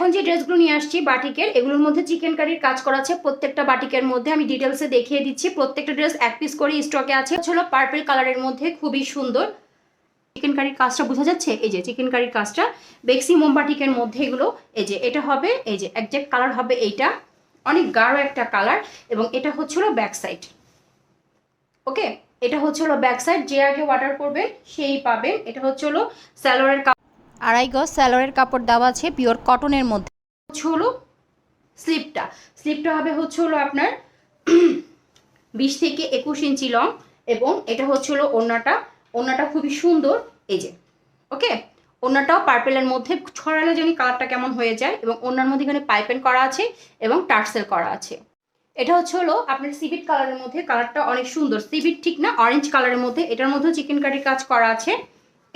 এখন যে ড্রেসগুলো নিয়ে আসছি বাটিকের, এগুলোর মধ্যে চিকেন কারির কাজ করা আছে। প্রত্যেকটা বাটিকের মধ্যে আমি ডিটেলসে দেখিয়ে দিচ্ছি। প্রত্যেকটা ড্রেস এক পিস করে স্টকে আছে। হলো পার্পল কালারের মধ্যে খুবই সুন্দর। চিকেন কারির কাজটা বোঝা যাচ্ছে? এই যে চিকেন কারির কাজটা। বেক্সি মোমবাটিকের মধ্যে এগুলো, এই যে এটা হবে, এই যে একজ্যাক্ট কালার হবে এইটা। অনেক গাঢ় একটা কালার এবং এটা হচ্ছিল ব্যাক সাইড ওকে এটা হচ্ছে হলো ব্যাক সাইড যে আগে অর্ডার করবেন সেই পাবেন এটা হচ্ছে হলো স্যালোয়ারের আড়াই গজ স্যালোয়ারের কাপড় দেওয়া আছে পিওর কটনের মধ্যে। হচ্ছে হলো স্লিপটা। স্লিপটা হবে হচ্ছে হলো আপনার বিশ থেকে একুশ ইঞ্চি লং এবং এটা হচ্ছে হলো ওড়নাটা। ওড়নাটা খুবই সুন্দর। এই যে, ওকে? ওড়নাটাও পার্পেলের মধ্যে ছড়ালে যেন কালারটা কেমন হয়ে যায় এবং ওড়নার মধ্যে এখানে পাইপেন করা আছে এবং টার্সেল করা আছে। এটা হচ্ছে হলো আপনার সিবিট কালারের মধ্যে কালারটা অনেক সুন্দর। সিবিট ঠিক না অরেঞ্জ কালারের মধ্যে। এটার মধ্যেও চিকেন কারির কাজ করা আছে।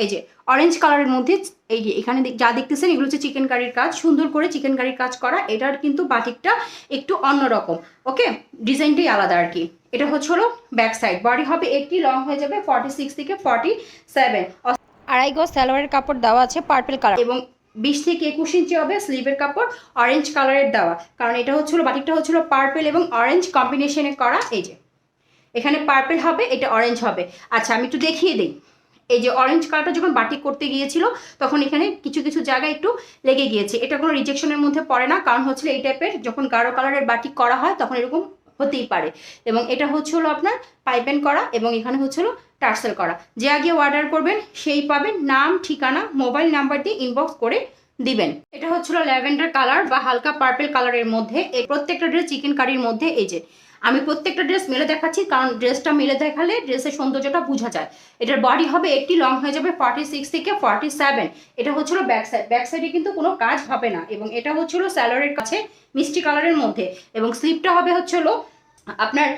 এই যে অরেঞ্জ কালারের মধ্যে, এই যে, এখানে যা দেখতেছেন, এগুলো হচ্ছে চিকেন কারির কাজ। সুন্দর করে চিকেন কারির কাজ করা, এটার কিন্তু বাটিকটা একটু অন্যরকম ওকে ডিজাইনটাই আলাদা আর কি। এটা হচ্ছে হলো ব্যাক সাইড বডি হবে এইটটি লং হয়ে যাবে ফর্টি সিক্স থেকে ফর্টি সেভেন আড়াই গজ সালোয়ারের কাপড় দেওয়া আছে পার্পেল কালার এবং বিশ থেকে একুশ ইঞ্চি হবে স্লিভের কাপড় অরেঞ্জ কালারের দেওয়া। কারণ এটা হচ্ছিল বাটিকটা হচ্ছিল পার্পেল এবং অরেঞ্জ কম্বিনেশনে করা, এই যে। এখানে পার্পেল হবে, এটা অরেঞ্জ হবে। আচ্ছা আমি একটু দেখিয়ে দিই। এই যে অরেঞ্জ কালারটা যখন বাটিক করতে গিয়েছিল, তখন এখানে কিছু কিছু জায়গায় একটু লেগে গিয়েছে। এটা কোনো রিজেকশনের মধ্যে পড়ে না, কারণ হচ্ছে এই টাইপের যখন গাঢ় কালারের বাটিক করা হয়, তখন এরকম হতেই পারে। এবং এটা হচ্ছে হলো আপনার পাইপেন করা এবং এখানে হচ্ছে হলো টার্সেল করা। যে আগে অর্ডার করবেন, সেই পাবেন নাম, ঠিকানা মোবাইল নাম্বার দিয়ে ইনবক্স করে দিবেন। এটা হচ্ছিল ল্যাভেন্ডার কালার বা হালকা পার্পেল কালারের মধ্যে, এই প্রত্যেকটা ড্রেস চিকেন কারির মধ্যে এই যে। আমি প্রত্যেকটা ড্রেস মেলে দেখাচ্ছি, কারণ ড্রেসটা মেলে দেখালে ড্রেসের সৌন্দর্যটা বোঝা যায়। এটার বডি হবে একটি লং হয়ে যাবে ফর্টি সিক্স থেকে ফর্টি সেভেন এটা হচ্ছিল ব্যাক সাইড ব্যাক সাইডে কিন্তু কোনো কাজ হবে না এবং এটা হচ্ছিল স্যালোয়ারের কাছে, মিষ্টি কালারের মধ্যে। এবং স্লিপটা হবে হচ্ছিল আপনার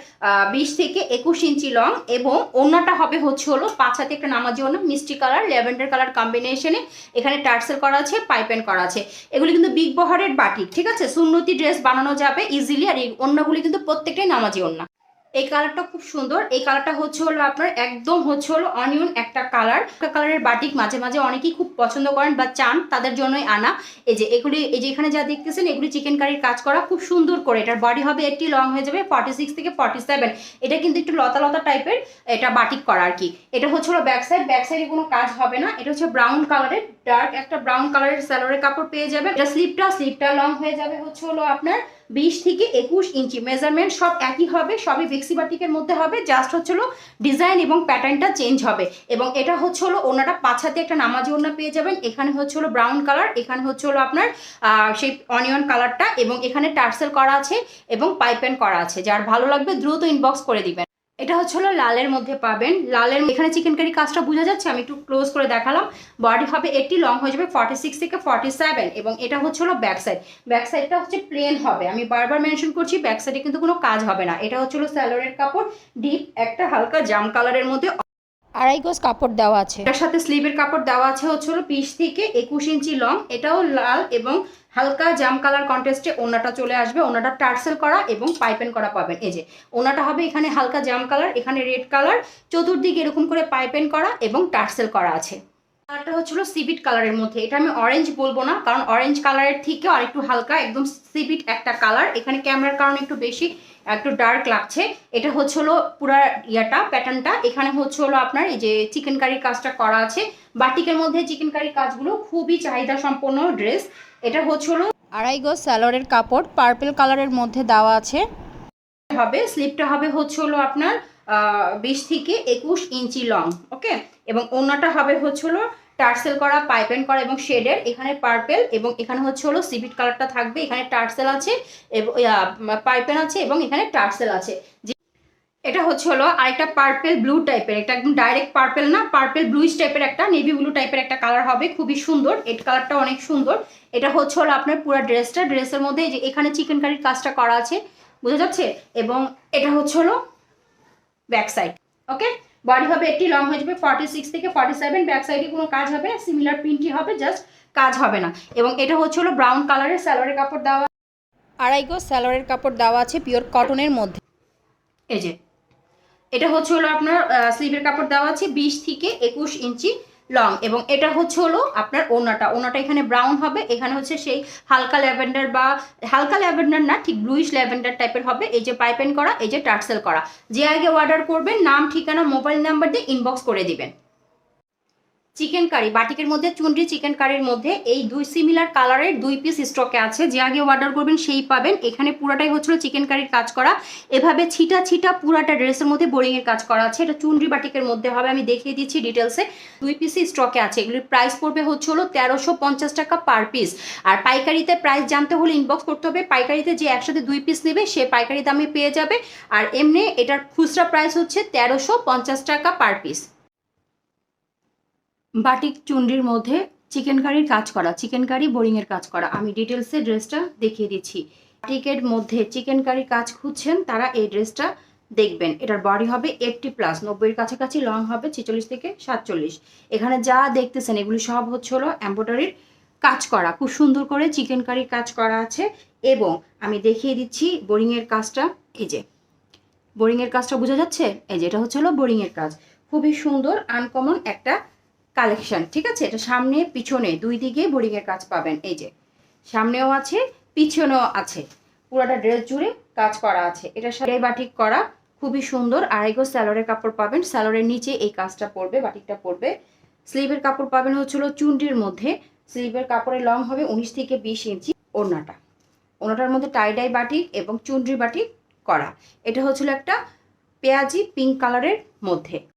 বিশ থেকে একুশ ইঞ্চি লং এবং অন্যটা হবে হচ্ছে হলো পাঁচ হাতে একটা নামাজি ওড়না মিষ্টি কালার, ল্যাভেন্ডার কালার কম্বিনেশনে এখানে টার্সেল করা আছে পাইপেন করা আছে। এগুলি কিন্তু বিগ বহরের বাটিক ঠিক আছে? সুন্নতি ড্রেস বানানো যাবে ইজিলি আর এই অন্যগুলি কিন্তু প্রত্যেকটাই নামাজি ওড়না এই কালারটা খুব সুন্দর। এই কালারটা হচ্ছে হলো আপনার একদম হচ্ছে হলো অনিয়ন একটা কালার। একটা কালারের বাটিক মাঝে মাঝে অনেকেই খুব পছন্দ করেন বা চান, তাদের জন্যই আনা। এই যে এগুলি, এই যে এখানে যা দেখতেছেন, এগুলি চিকেন কারির কাজ করা খুব সুন্দর করে। এটার বডি হবে একটি লং হয়ে যাবে ফর্টি সিক্স থেকে ফর্টি সেভেন এটা কিন্তু একটু লতা লতা টাইপের এটা বাটিক করা আর কি। এটা হচ্ছে হলো ব্যাক সাইড ব্যাক সাইডে কোনো কাজ হবে না। এটা হচ্ছে ব্রাউন কালারের ডার্ক একটা ব্রাউন কালারের স্যালোরের কাপড় পেয়ে যাবে এটা স্লিপটা স্লিপটা লং হয়ে যাবে হচ্ছে হলো আপনার বিশ থেকে একুশ ইঞ্চি। মেজারমেন্ট সব একই হবে, সবই বেক্সিবাটিকের মধ্যে হবে জাস্ট হচ্ছে হলো ডিজাইন এবং প্যাটার্নটা চেঞ্জ হবে। এবং এটা হচ্ছে হলো ওনাটা পাঁচ হাতে একটা নামাজি ওনা পেয়ে যাবেন। এখানে হচ্ছে হলো ব্রাউন কালার এখানে হচ্ছে হলো আপনার সেই অনিয়ন কালারটা এবং এখানে টার্সেল করা আছে এবং পাইপেন করা আছে। যার ভালো লাগবে দ্রুত ইনবক্স করে দিবেন। এটা হচ্ছে হলো লালের মধ্যে পাবেন। লালের এখানে চিকেন কারি কাজটা বোঝা যাচ্ছে, আমি একটু ক্লোজ করে দেখালাম। বডি হবে এটি লং হয়ে যাবে ফর্টি সিক্স থেকে ফর্টি সেভেন এবং এটা হচ্ছে হলো ব্যাক সাইড ব্যাক সাইডটা হচ্ছে প্লেন হবে। আমি বারবার মেনশন করছি ব্যাক সাইডে কিন্তু কোনো কাজ হবে না। এটা হচ্ছে হলো স্যালোরের কাপড় ডিপ একটা হালকা জাম কালারের মধ্যে আড়াই গজ কাপড় দেওয়া আছে। এটার সাথে স্লিভের কাপড় দেওয়া আছে হচ্ছে হলো পিস থেকে একুশ ইঞ্চি লং। এটাও লাল এবং হালকা জাম কালার কন্টেস্টে ওনাটা চলে আসবে। ওনাটা টার্সেল করা এবং পাইপেন করা পাবেন। এই যে ওনাটা হবে এখানে হালকা জাম কালার, এখানে রেড কালার। চতুর্দিকে এরকম করে পাইপেন করা এবং টার্সেল করা আছে। কালারটা হচ্ছিল সিবিট কালারের মধ্যে। এটা আমি অরেঞ্জ বলব না, কারণ অরেঞ্জ কালারের থেকে আরেকটু হালকা, একদম সিবিট একটা কালার। এখানে ক্যামেরার কারণে একটু বেশি, একটু ডার্ক লাগছে। এটা হচ্ছে হলো পুরা ইয়াটা প্যাটার্নটা এখানে হচ্ছে হলো আপনার এই যে চিকেন কারির কাজটা করা আছে। বাটিকের মধ্যে চিকেন কারির কাজগুলো খুবই চাহিদা সম্পন্ন ড্রেস এটা হচ্ছে হলো আড়াই স্যালোয়ারের কাপড় পার্পেল কালারের মধ্যে দেওয়া আছে। হবে স্লিপটা হবে হচ্ছে হলো আপনার বিশ থেকে একুশ ইঞ্চি লং ওকে এবং অন্যটা হবে হচ্ছে হলো টার্সেল করা পাইপ পাইপেন করা এবং শেডের এখানে পার্পেল এবং এখানে হচ্ছে হলো সিভিট কালারটা থাকবে, এখানে টার্সেল আছে, এবং পাইপেন আছে এবং এখানে টার্সেল আছে। এটা হচ্ছে হলো আরেকটা পার্পেল ব্লু টাইপের এটা একদম ডাইরেক্ট পার্পেল না পার্পেল ব্লুইশ টাইপের একটা নেভি ব্লু টাইপের একটা কালার হবে, খুবই সুন্দর এর কালারটা অনেক সুন্দর। এটা হচ্ছে হলো আপনার পুরো ড্রেসটা ড্রেসের মধ্যে যে এখানে চিকেন কারির কাজটা করা আছে, বোঝা যাচ্ছে? এবং এটা হচ্ছে হলো ব্যাক সাইড ওকে বডি হবে একটি লং হয়ে যাবে ফর্টি সিক্স থেকে ফর্টি সেভেন ব্যাক সাইডে কোনো কাজ হবে না সিমিলার প্রিন্টই হবে জাস্ট কাজ হবে না। এবং এটা হচ্ছে হলো ব্রাউন কালারের স্যালোয়ারের কাপড় দেওয়া। আড়াইগো স্যালোয়ারের কাপড় দেওয়া আছে পিওর কটনের মধ্যে। এই যে, এটা হচ্ছে হলো আপনার স্লিভের কাপড় দেওয়া আছে বিশ থেকে একুশ ইঞ্চি। লং এবং এটা হচ্ছে হলো আপনার ওনাটা। ওনাটা এখানে ব্রাউন হবে, এখানে হচ্ছে সেই হালকা ল্যাভেন্ডার বা হালকা ল্যাভেন্ডার না, ঠিক ব্লুইশ ল্যাভেন্ডার টাইপের হবে, এই যে পাইপেন করা, এই যে টার্সেল করা। যে আগে অর্ডার করবেন, নাম, ঠিকানা মোবাইল নাম্বার দিয়ে ইনবক্স করে দিবেন। চিকেন কারি, বাটিকের মধ্যে চুনরি চিকেন কারির মধ্যে এই দুই সিমিলার কালারের দুই পিস স্টকে আছে। যে আগে অর্ডার করবেন সেই পাবেন। এখানে পুরাটাই হচ্ছিল চিকেন কারির কাজ করা। এভাবে ছিটা ছিটা পুরাটা ড্রেসের মধ্যে বোরিংয়ের কাজ করা আছে। এটা চুনরি বাটিকের মধ্যে হবে, আমি দেখিয়ে দিচ্ছি ডিটেলসে দুই পিসই স্টকে আছে। এগুলির প্রাইস পড়বে হচ্ছে হলো তেরোশো পঞ্চাশ টাকা পার পিস আর পাইকারিতে প্রাইস জানতে হলে ইনবক্স করতে হবে। পাইকারিতে যে একসাথে দুই পিস নেবে, সে পাইকারি দামে পেয়ে যাবে। আর এমনি এটার খুচরা প্রাইস হচ্ছে তেরোশো পঞ্চাশ টাকা পার পিস বাটিক চুন্ডির মধ্যে চিকেন কারির কাজ করা, চিকেন কারি বোরিংয়ের কাজ করা। আমি ডিটেলসে ড্রেসটা দেখিয়ে দিচ্ছি। বাটিকের মধ্যে চিকেন কারির কাজ খুঁজছেন, তারা এই ড্রেসটা দেখবেন। এটার বডি হবে এইটটি প্লাস নব্বইয়ের কাছাকাছি লং হবে ছেচল্লিশ থেকে সাতচল্লিশ। এখানে যা দেখতেছেন, এগুলি সব হচ্ছে হলো এম্ব্রয়ডারির কাজ করা। খুব সুন্দর করে চিকেন কারির কাজ করা আছে এবং আমি দেখিয়ে দিচ্ছি বোরিংয়ের কাজটা। এই যে, বোরিংয়ের কাজটা বোঝা যাচ্ছে? এই যে, এটা হচ্ছে হলো বোরিংয়ের কাজ। খুবই সুন্দর আনকমন একটা কালেকশন, ঠিক আছে? এটা সামনে, পিছনে, দুই দিকে বোরিং এর কাজ পাবেন। এই যে, সামনেও আছে, পিছনেও আছে। পুরোটা ড্রেস জুড়ে কাজ করা আছে। এটা সাথে বাটিক করা খুবই সুন্দর। আড়াইগো স্যালোরের কাপড় পাবেন। স্যালোরের নিচে এই কাজটা পড়বে বাটিকটা পড়বে স্লিভের কাপড় পাবেন হচ্ছিল চুন্ডির মধ্যে। স্লিভের কাপড়ের লং হবে উনিশ থেকে বিশ ইঞ্চি ওড়নাটা। ওনাটার মধ্যে টাইডাই বাটিক এবং চুন্ডি বাটিক করা। এটা হচ্ছিল একটা পেঁয়াজি পিঙ্ক কালারের মধ্যে।